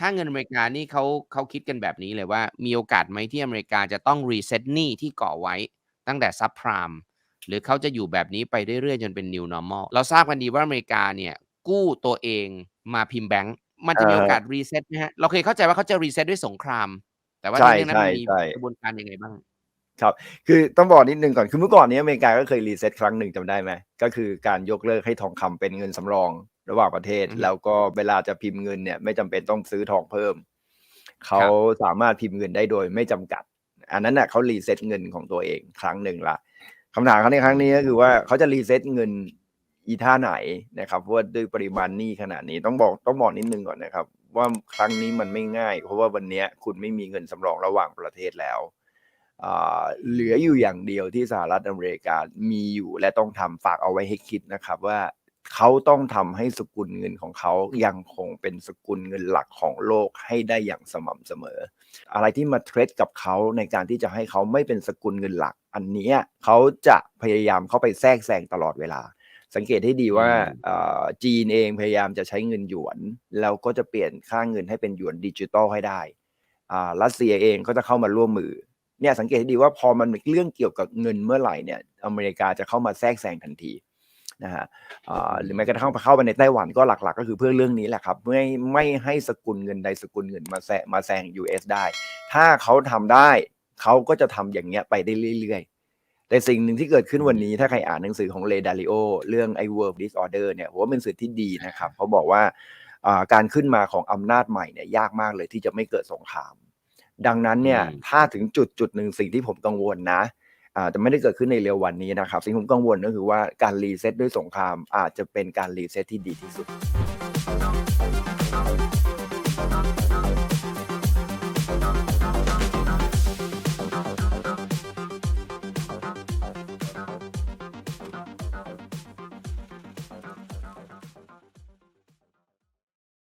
ค่าเงินอเมริกานี่เขาเขาคิดกันแบบนี้เลยว่า มีโอกาสไหมที่อเมริกาจะต้อง reset หนี้ที่ก่อไว้ตั้งแต่ Subprime หรือเขาจะอยู่แบบนี้ไปเรื่อยๆ จนเป็น New Normal เราทราบกันดีว่าอเมริกาเนี่ย กู้ตัวเองมาพิมพ์แบงก์มันจะมีโอกาส reset ไหมครับ?เราเคยเข้าใจว่าเขาจะ reset ด้วยสงคราม แต่ว่าใช่ในเรื่องนั้นมันมีๆๆกระบวนการยังไงบ้าง?ครับ คือต้องบอกนิดหนึ่งก่อน คือเมื่อก่อนนี้อเมริกาก็เคย reset ครั้งหนึ่งจำได้ไหม?ก็คือการยกเลิกให้ทองคำเป็นเงินสำรอง ระหว่างประเทศอือฮึแล้วก็เวลาจะพิมพ์เงินเนี่ย ไม่จำเป็นต้องซื้อทองเพิ่ม เขาครับสามารถพิมพ์เงินได้โดยไม่จำกัด อันนั้นน่ะเขา reset เงินของตัวเองครั้งหนึ่งแล้วคำถามเขาในครั้งนี้ก็คือว่าเขาจะ reset เงินอีท่าไหนนะครับเพราะว่าด้วยปริมาณหนี้ขนาดนี้ต้องบอกต้องบอกนิดหนึ่งก่อนนะครับ ว่าครั้งนี้มันไม่ง่าย เพราะว่าวันเนี้ยคุณไม่มีเงินสำรองระหว่างประเทศแล้วอ่าเหลืออยู่อย่างเดียวที่สหรัฐอเมริกามีอยู่และต้องทำฝากเอาไว้ให้คิดนะครับว่า เขาต้องทำให้สกุลเงินของเขายังคงเป็นสกุลเงินหลักของโลกให้ได้อย่างสม่ำเสมอ อะไรที่มา threat กับเขาในการที่จะให้เขาไม่เป็นสกุลเงินหลัก อันเนี้ยเขาจะพยายามเข้าไปแทรกแซงตลอดเวลา สังเกตให้ดีว่าอืมอ่าจีนเองพยายามจะใช้เงินหยวนแล้วก็จะเปลี่ยนค่าเงินให้เป็นหยวนดิจิทัลให้ได้อ่ารัสเซียเองก็จะเข้ามาร่วมมือเนี่ยสังเกตให้ดีว่าพอมันมีเรื่องเกี่ยวกับเงินเมื่อไหร่เนี่ยอเมริกาจะเข้ามาแทรกแซงทันที นะครับอ่าหรือแม้กระทั่งเข้าไปในไต้หวันก็หลักๆ ก็คือเพื่อเรื่องนี้แหละครับไม่ไม่ให้สกุลเงินใดสกุลเงินมาแซะมาแซง US ได้ ถ้าเขาทำได้เขาก็จะทำอย่างเงี้ยไปได้เรื่อยๆ แต่สิ่งหนึ่งที่เกิดขึ้นวันนี้ถ้าใครอ่านหนังสือของ Ray Dalio เรื่องไอ้ World Disorder เนี่ยผมว่าเป็นสื่อที่ดีนะครับเขาบอกว่าอ่าการขึ้นมาของอำนาจใหม่เนี่ยยากมากเลยที่จะไม่เกิดสงคราม ดังนั้นเนี่ยอืมถ้าถึงจุดๆหนึ่งสิ่งที่ผมกังวลนะ อาจจะไม่ได้เกิดขึ้นในเร็ววันนี้นะครับ สิ่งที่ผมกังวลก็คือว่าการรีเซ็ตด้วยสงครามอาจจะเป็นการรีเซ็ตที่ดีที่สุด